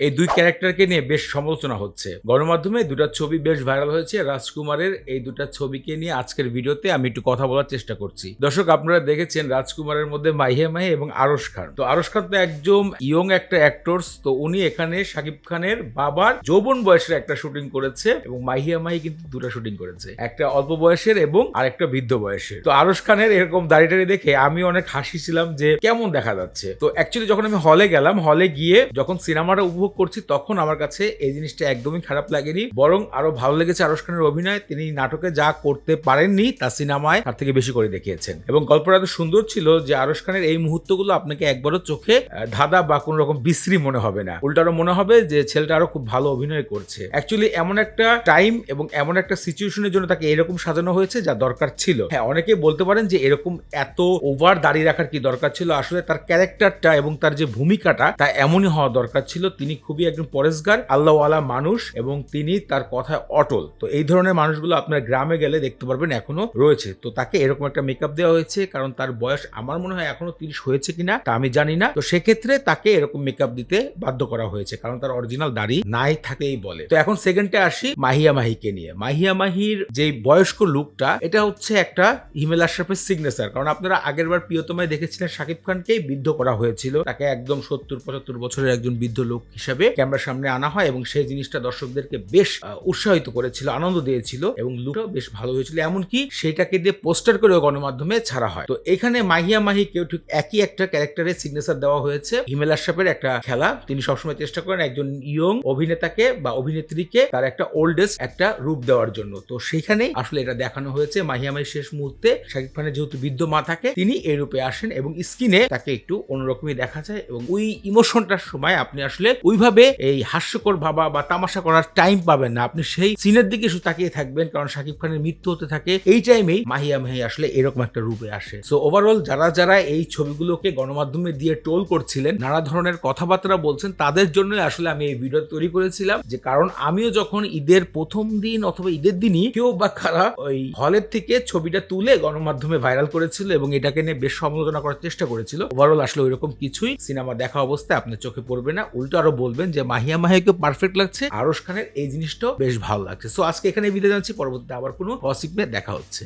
এই দুই ক্যারেক্টারকে নিয়ে বেশ সমালোচনা হচ্ছে। গণমাধ্যমে দুটা ছবি বেশ ভাইরাল হয়েছে। রাজকুমারের এই দুটা ছবিকে নিয়ে আজকের ভিডিওতে আমি একটু কথা বলার চেষ্টা করছি। দর্শক, আপনারা দেখেছেন রাজকুমারের মধ্যে মাহিয়া মাহি এবং আরশ খান। তো আরশ খান তো একজন ইয়ং একটা অ্যাক্টরস তো উনি এখানে শাকিব খানের বাবার যৌবন বয়সের একটা শুটিং করেছে এবং মাহিয়া মাহি কিন্তু দুটা শুটিং করেছে। একটা অল্প বয়সের এবং আরেকটা বৃদ্ধ বয়সের। তো আরশ খানের এরকম দাড়ি টাড়ি দেখে আমি অনেক হাসি ছিলাম যে কেমন দেখা যাচ্ছে। তো অ্যাকচুয়ালি যখন আমি হলে গেলাম হলে গিয়ে যখন সিনেমাটা উপভোগ করছি, তখন আমার কাছে এই জিনিসটা একদমই খারাপ লাগেনি। বরং আরও ভালো লেগেছে আরশ খানের অভিনয়। তিনি নাটকে যা করতে পারেননি, তা সিনেমায় তার থেকে বেশি করে দেখিয়েছেন। এবং গল্পটা এত সুন্দর ছিল যে আরশ খানের এই মুহূর্তগুলো আপনাকে একবারও চোখে ধাঁধা বা কোনো রকম বিশ্রী মনে হবে না। উল্টারও মনে হবে যে ছেলেটা আরও খুব ভালো অভিনয় করছে। অ্যাকচুয়ালি এমন একটা টাইম এবং এমন একটা সিচুয়েশনের জন্য তাকে এরকম সাজানো হয়েছে যা দরকার ছিল। হ্যাঁ অনেকে বলতে পারেন যে এরকম এত ওভার দাঁড়িয়ে রাখার কি দরকার ছিল? আসলে তার ক্যারেক্টারটা এবং তার যে ভূমিকাটা, তা এমনই হওয়া দরকার ছিল। তিনি খুবই একজন পরেশগার, আল্লাহওয়ালা মানুষ এবং তিনি তার কথায় অটল। তো এই ধরনের মানুষগুলো আপনার গ্রামে গেলে দেখতে পারবেন এখনও রয়েছে। তো তাকে এরকম একটা মেকআপ দেওয়া হয়েছে, কারণ তার বয়স আমার মনে হয় এখনও তিরিশ হয়েছে কিনা তা আমি জানি না। তো সেক্ষেত্রে তাকে এরকম মেকআপ দিতে বাধ্য করা হয়েছে, কারণ তার অরিজিনাল দাড়ি নাই থাকলেই বলে। তো এখন সেকেন্ডে আসি মাহিয়া মাহিকে নিয়ে। মাহিয়া মাহির যে বয়স্ক লুকটা এটা হচ্ছে একটা হিমেল আশরাফের সিগনেচার কারণ আপনারা আগের বার প্রিয়তমায় দেখেছিলেন শাকিব খানকেই বৃদ্ধ করা হয়েছিল। তাকে একদম সত্তর পঁচাত্তর বছরের একজন বৃদ্ধ লোক হিসাবে ক্যামেরার সামনে আনা হয় এবং সেই জিনিসটা দর্শকদেরকে বেশ উৎসাহিত করেছিল, আনন্দ দিয়েছিল এবং লুকটাও বেশ ভালো হয়েছিল। এমনকি সেটাকে দিয়ে পোস্টার করেও গণমাধ্যমে ছাড়া হয়। তো এখানে মাহিয়া মাহি কেউ ঠিক একই একটা ক্যারেক্টারের সিগনেচার দেওয়া হয়েছে। হিমেল আশরাফের একটা খেলা। তিনি সবসময় চেষ্টা করেন একজন ইয়ং অভিনেতাকে বা অভিনেত্রীকে তার একটা ওল্ডেস্ট একটা রূপ দেওয়ার জন্য। তো সেখানেই আসলে এটা দেখানো হয়েছে মাহিয়া মাহি শেষ মুহূর্তে। শাকিব খানের যেহেতু বৃদ্ধ মা থাকে, তিনি এই রূপে আসেন এবং স্ক্রিনে তাকে একটু অন্যরকমই দেখা যায় এবং ওই ইমোশনটার সময় আপনি আসলে ওইভাবে এই হাস্যকর ভাবা বা তামাশা করার টাইম পাবেন না। আপনি সেই সিনের দিকে শুধু তাকিয়ে থাকবেন, কারণ শাকিব খানের মৃত্যু হতে থাকে এই টাইমেই মাহিয়া মাহি আসলে এরকম একটা রূপে আসে। সো ওভারঅল যারা যারা এই ছবিগুলোকে গণমাধ্যমে দিয়ে টোল করছিলেন, নানা ধরনের কথাবার্তা বলছেন, তাদের জন্যই আসলে আমি এই ভিডিও তৈরি করেছিলাম। যে কারণ আমিও যখন ঈদের প্রথম দিন অথবা ঈদের দিনই কেউ বা খারাপ ওই হলের থেকে ছবিটা তুলে গণমাধ্যমে ভাইরাল করেছিল এবং এটাকে নিয়ে বেশ সমালোচনা করার চেষ্টা করেছিল ওভারঅল আসলে ওইরকম কিছুই সিনেমা দেখা অবস্থায় আপনার চোখে পড়বে না। উল্টো আরও বলবেন যে মাহিয়া মাহিয়াকে পারফেক্ট লাগছে। আরস খানের এই জিনিসটাও বেশ ভালো লাগছে। সো আজকে এখানে বিদায় জানছি পরবর্তীতে আবার কোনো গসিপ দেখা হচ্ছে।